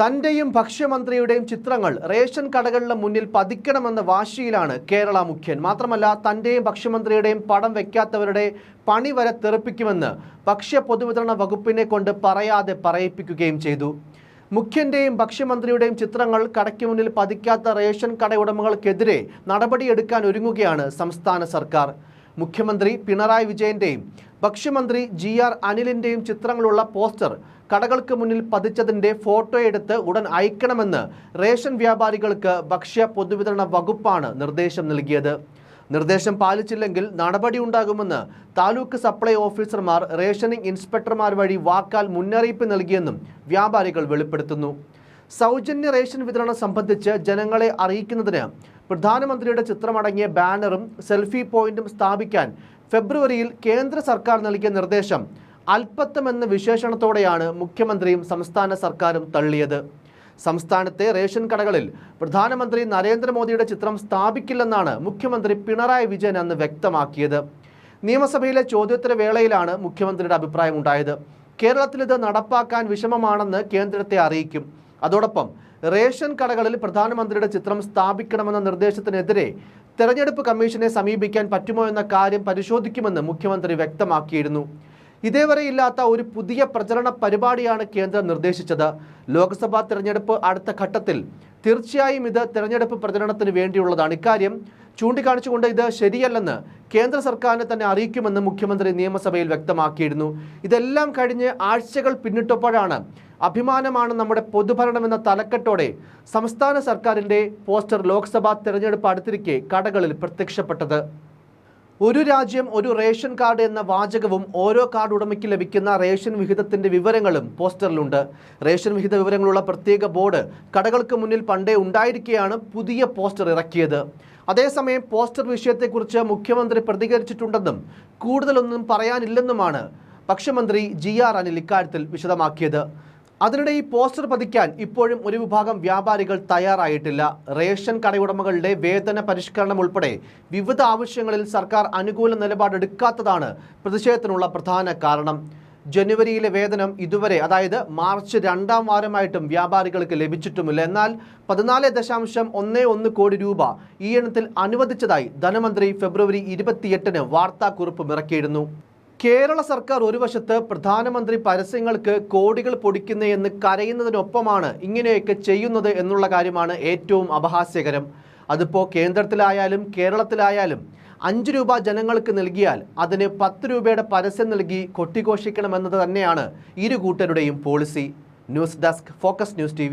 തന്റെയും ഭക്ഷ്യമന്ത്രിയുടെയും ചിത്രങ്ങൾ റേഷൻ കടകളുടെ മുന്നിൽ പതിക്കണമെന്ന വാശിയിലാണ് കേരള മുഖ്യൻ. മാത്രമല്ല തന്റെയും ഭക്ഷ്യമന്ത്രിയുടെയും പടം വെക്കാത്തവരുടെ പണി വരെ തെറിപ്പിക്കുമെന്ന് ഭക്ഷ്യ പൊതുവിതരണ വകുപ്പിനെ കൊണ്ട് പറയാതെ പറയിപ്പിക്കുകയും ചെയ്തു. മുഖ്യന്റെയും ഭക്ഷ്യമന്ത്രിയുടെയും ചിത്രങ്ങൾ കടയ്ക്ക് മുന്നിൽ പതിക്കാത്ത റേഷൻ കട ഉടമകൾക്കെതിരെ നടപടിയെടുക്കാൻ ഒരുങ്ങുകയാണ് സംസ്ഥാന സർക്കാർ. മുഖ്യമന്ത്രി പിണറായി വിജയന്റെയും ഭക്ഷ്യമന്ത്രി ജി ആർ അനിലിന്റെയും ചിത്രങ്ങളുള്ള പോസ്റ്റർ കടകൾക്ക് മുന്നിൽ പതിച്ചതിന്റെ ഫോട്ടോ എടുത്ത് ഉടൻ അയക്കണമെന്ന് റേഷൻ വ്യാപാരികൾക്ക് ഭക്ഷ്യ പൊതുവിതരണ വകുപ്പാണ് നിർദ്ദേശം നൽകിയത്. നിർദ്ദേശം പാലിച്ചില്ലെങ്കിൽ നടപടിയുണ്ടാകുമെന്ന് താലൂക്ക് സപ്ലൈ ഓഫീസർമാർ റേഷനിംഗ് ഇൻസ്പെക്ടർമാർ വഴി വാക്കാൽ മുന്നറിയിപ്പ് നൽകിയെന്നും വ്യാപാരികൾ വെളിപ്പെടുത്തുന്നു. സൗജന്യ റേഷൻ വിതരണം സംബന്ധിച്ച് ജനങ്ങളെ അറിയിക്കുന്നതിന് പ്രധാനമന്ത്രിയുടെ ചിത്രമടങ്ങിയ ബാനറും സെൽഫി പോയിന്റും സ്ഥാപിക്കാൻ ഫെബ്രുവരിയിൽ കേന്ദ്ര സർക്കാർ നൽകിയ നിർദ്ദേശം അല്പത്തമെന്ന വിശേഷണത്തോടെയാണ് മുഖ്യമന്ത്രിയും സംസ്ഥാന സർക്കാരും തള്ളിയത്. സംസ്ഥാനത്തെ റേഷൻ കടകളിൽ പ്രധാനമന്ത്രി നരേന്ദ്രമോദിയുടെ ചിത്രം സ്ഥാപിക്കില്ലെന്നാണ് മുഖ്യമന്ത്രി പിണറായി വിജയൻ അന്ന് വ്യക്തമാക്കിയത്. നിയമസഭയിലെ ചോദ്യോത്തര വേളയിലാണ് മുഖ്യമന്ത്രിയുടെ അഭിപ്രായം ഉണ്ടായത് കേരളത്തിൽ ഇത് നടപ്പാക്കാൻ വിഷമമാണെന്ന് കേന്ദ്രത്തെ അറിയിക്കും. അതോടൊപ്പം റേഷൻ കടകളിൽ പ്രധാനമന്ത്രിയുടെ ചിത്രം സ്ഥാപിക്കണമെന്ന നിർദ്ദേശത്തിനെതിരെ തെരഞ്ഞെടുപ്പ് കമ്മീഷനെ സമീപിക്കാൻ പറ്റുമോ എന്ന കാര്യം പരിശോധിക്കുമെന്ന് മുഖ്യമന്ത്രി വ്യക്തമാക്കിയിരുന്നു. ഇതേവരെ ഇല്ലാത്ത ഒരു പുതിയ പ്രചരണ പരിപാടിയാണ് കേന്ദ്രം നിർദ്ദേശിച്ചത്. ലോക്സഭാ തെരഞ്ഞെടുപ്പ് അടുത്ത ഘട്ടത്തിൽ തീർച്ചയായും ഇത് തെരഞ്ഞെടുപ്പ് പ്രചരണത്തിന് വേണ്ടിയുള്ളതാണ്. ഇക്കാര്യം ചൂണ്ടിക്കാണിച്ചുകൊണ്ട് ഇത് ശരിയല്ലെന്ന് കേന്ദ്ര സർക്കാരിനെ തന്നെ അറിയിക്കുമെന്ന് മുഖ്യമന്ത്രി നിയമസഭയിൽ വ്യക്തമാക്കിയിരുന്നു. ഇതെല്ലാം കഴിഞ്ഞ് ആഴ്ചകൾ പിന്നിട്ടപ്പോഴാണ് അഭിമാനമാണ് നമ്മുടെ പൊതുഭരണം എന്ന തലക്കെട്ടോടെ സംസ്ഥാന സർക്കാരിന്റെ പോസ്റ്റർ ലോക്സഭാ തെരഞ്ഞെടുപ്പ് അടുത്തിരിക്കെ കടകളിൽ പ്രത്യക്ഷപ്പെട്ടത്. ഒരു രാജ്യം ഒരു റേഷൻ കാർഡ് എന്ന വാചകവും ഓരോ കാർഡ് ഉടമയ്ക്ക് ലഭിക്കുന്ന റേഷൻ വിഹിതത്തിന്റെ വിവരങ്ങളും പോസ്റ്ററിലുണ്ട്. റേഷൻ വിഹിത വിവരങ്ങളുള്ള പ്രത്യേക ബോർഡ് കടകൾക്ക് മുന്നിൽ പണ്ടേ ഉണ്ടായിരിക്കെയാണ് പുതിയ പോസ്റ്റർ ഇറക്കിയത്. അതേസമയം പോസ്റ്റർ വിഷയത്തെക്കുറിച്ച് മുഖ്യമന്ത്രി പ്രതികരിച്ചിട്ടുണ്ടെന്നും കൂടുതലൊന്നും പറയാനില്ലെന്നുമാണ് ഭക്ഷ്യമന്ത്രി ജി ആർ അനിൽ ഇക്കാര്യത്തിൽ വിശദമാക്കിയത്. അതിനിടെ ഈ പോസ്റ്റർ പതിക്കാൻ ഇപ്പോഴും ഒരു വിഭാഗം വ്യാപാരികൾ തയ്യാറായിട്ടില്ല. റേഷൻ കടയുടമകളുടെ വേതന പരിഷ്കരണം ഉൾപ്പെടെ വിവിധ ആവശ്യങ്ങളിൽ സർക്കാർ അനുകൂല നിലപാടെടുക്കാത്തതാണ് പ്രതിഷേധത്തിനുള്ള പ്രധാന കാരണം. ജനുവരിയിലെ വേതനം ഇതുവരെ അതായത് മാർച്ച് രണ്ടാം വാരമായിട്ടും വ്യാപാരികൾക്ക് ലഭിച്ചിട്ടുമില്ല. എന്നാൽ പതിനാല് ദശാംശം ഒന്ന് ഒന്ന് കോടി രൂപ ഈ എണ്ണത്തിൽ അനുവദിച്ചതായി ധനമന്ത്രി ഫെബ്രുവരി ഇരുപത്തിയെട്ടിന് വാർത്താക്കുറിപ്പ് ഇറക്കിയിരുന്നു കേരള സർക്കാർ ഒരു വശത്ത് പ്രധാനമന്ത്രി പരസ്യങ്ങൾക്ക് കോടികൾ പൊടിക്കുന്നതെന്ന് കരയുന്നതിനൊപ്പമാണ് ഇങ്ങനെയൊക്കെ ചെയ്യുന്നത് എന്നുള്ള കാര്യമാണ് ഏറ്റവും അപഹാസ്യകരം. അതിപ്പോൾ കേന്ദ്രത്തിലായാലും കേരളത്തിലായാലും അഞ്ച് രൂപ ജനങ്ങൾക്ക് നൽകിയാൽ അതിന് പത്ത് രൂപയുടെ പരസ്യം നൽകി കൊട്ടിഘോഷിക്കണമെന്നത് തന്നെയാണ് ഇരു കൂട്ടരുടെയും policy. News desk focus news T